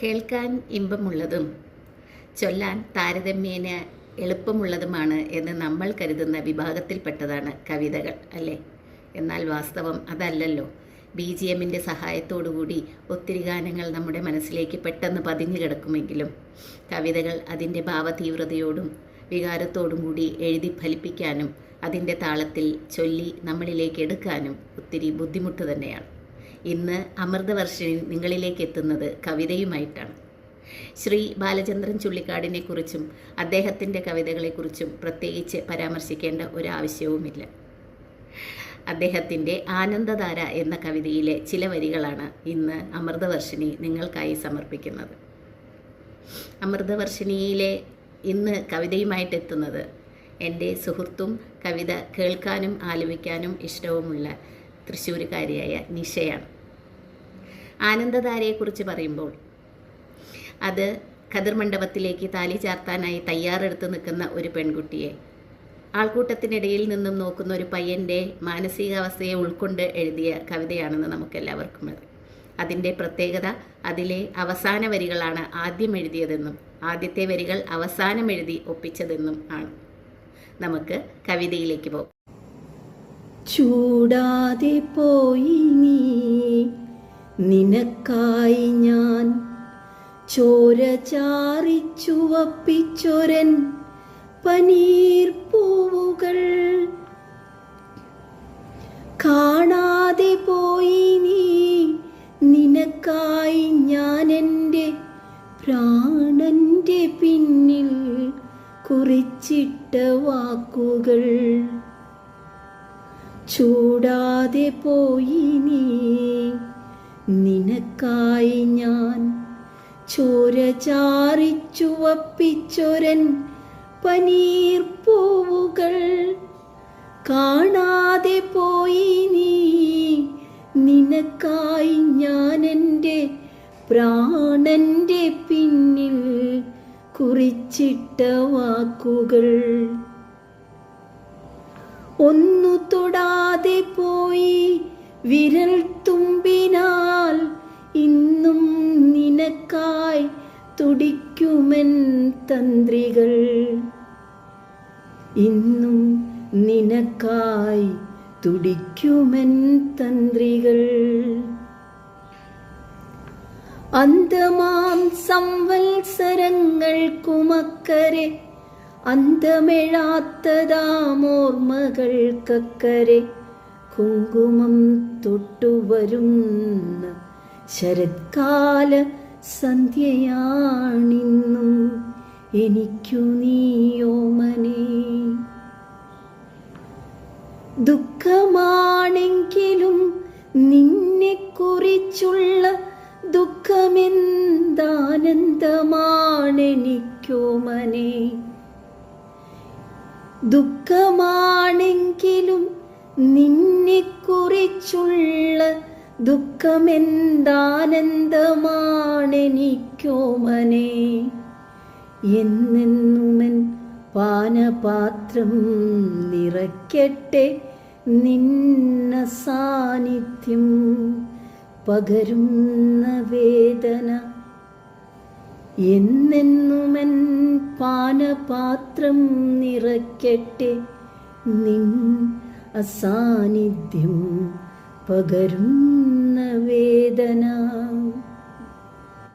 കേൾക്കാൻ ഇമ്പമുള്ളതും ചൊല്ലാൻ താരതമ്യേന എളുപ്പമുള്ളതുമാണ് എന്ന് നമ്മൾ കരുതുന്ന വിഭാഗത്തിൽപ്പെട്ടതാണ് കവിതകൾ അല്ലേ? എന്നാൽ വാസ്തവം അതല്ലല്ലോ. ബി ജി എമ്മിന്റെ സഹായത്തോടുകൂടി ഒത്തിരി ഗാനങ്ങൾ നമ്മുടെ മനസ്സിലേക്ക് പെട്ടെന്ന് പതിഞ്ഞു കിടക്കുമെങ്കിലും കവിതകൾ അതിന്റെ ഭാവതീവ്രതയോടും വികാരത്തോടും കൂടി എഴുതി ഫലിപ്പിക്കാനും അതിന്റെ താളത്തിൽ ചൊല്ലി നമ്മളിലേക്ക് എടുക്കാനും ഒത്തിരി ബുദ്ധിമുട്ട് തന്നെയാണ്. ഇന്ന് അമൃതവർഷിണി നിങ്ങളിലേക്ക് എത്തുന്നത് കവിതയുമായിട്ടാണ്. ശ്രീ ബാലചന്ദ്രൻ ചുള്ളിക്കാടിനെക്കുറിച്ചും അദ്ദേഹത്തിന്റെ കവിതകളെക്കുറിച്ചും പ്രത്യേകിച്ച് പരാമർശിക്കേണ്ട ഒരാവശ്യവുമില്ല. അദ്ദേഹത്തിന്റെ ആനന്ദധാര എന്ന കവിതയിലെ ചില വരികളാണ് ഇന്ന് അമൃതവർഷിണി നിങ്ങൾക്കായി സമർപ്പിക്കുന്നത്. അമൃതവർഷിണിയിലെ ഇന്ന് കവിതയുമായിട്ടെത്തുന്നത് എന്റെ സുഹൃത്തും കവിത കേൾക്കാനും ആലപിക്കാനും ഇഷ്ടവുമുള്ള തൃശ്ശൂരുകാരിയായ നിഷയാണ്. ആനന്ദധാരയെക്കുറിച്ച് പറയുമ്പോൾ അത് കതിർ മണ്ഡപത്തിലേക്ക് താലി ചാർത്താനായി തയ്യാറെടുത്ത് നിൽക്കുന്ന ഒരു പെൺകുട്ടിയെ ആൾക്കൂട്ടത്തിനിടയിൽ നിന്നും നോക്കുന്ന ഒരു പയ്യന്റെ മാനസികാവസ്ഥയെ ഉൾക്കൊണ്ട് എഴുതിയ കവിതയാണെന്ന് നമുക്കെല്ലാവർക്കും അറിയാം അതിന്റെ പ്രത്യേകത അതിലെ അവസാന വരികളാണ് ആദ്യം എഴുതിയതെന്നും ആദ്യത്തെ വരികൾ അവസാനം എഴുതി ഒപ്പിച്ചതെന്നും ആണ്. നമുക്ക് കവിതയിലേക്ക് പോകും ചൂടാതെ പോയി നീ. നിനക്കായി ഞാൻ ചോര ചാറിച്ചുവപ്പിച്ചൊരൻ പനീർ പൂവുകൾ. കാണാതെ പോയി നീ. നിനക്കായി ഞാൻ എന്റെ പ്രാണന്റെ കുറിച്ചിട്ട വാക്കുകൾ. ചൂടാതെ പോയി നീ. നിനക്കായി ഞാൻ ചോര ചാറിച്ചുവപ്പിച്ചൊരൻ പനീർ പൂവുകൾ. കാണാതെ പോയി നീ. നിനക്കായി ഞാൻ എന്റെ പ്രാണന്റെ പിന്നിൽ കുറിച്ചിട്ട വാക്കുകൾ. ഒന്നു തൊടാതെ പോയി വിരൽ തുമ്പിനാൽ ഇന്നും നിനക്കായി തുടിക്കുമെൻ തന്ത്രികൾ. ഇന്നും നിനക്കായി തുടിക്കുമെൻ തന്ത്രികൾ. അന്തമാം സംവത്സരങ്ങൾക്കുമക്കരെ അന്തമെഴാത്തതാമോർമ്മകൾക്കക്കരെ കുങ്കുമം തൊട്ടുവരുന്ന ശരത്കാല സന്ധ്യയാണിന്നും എനിക്കു നീയോമനേ. ദുഃഖമാണെങ്കിലും നിന്നെക്കുറിച്ചുള്ള ദുഃഖമെന്താനന്ദമാണെനിക്കോമനെ. ദുഃഖമാണെങ്കിലും നിന്നെക്കുറിച്ചുള്ള ദുഃഖമെന്താനന്ദമാണെനിക്കോമനെ. എന്നെന്നുമൻ പാനപാത്രം നിറയ്ക്കട്ടെ നിന്ന സാന്നിധ്യം. പകരുന്ന വേദന. എന്നെന്നുമൻ പാനപാത്രം നിറയ്ക്കട്ടെ. നിൻ അസാന്നിധ്യം പകരുന്ന വേദന.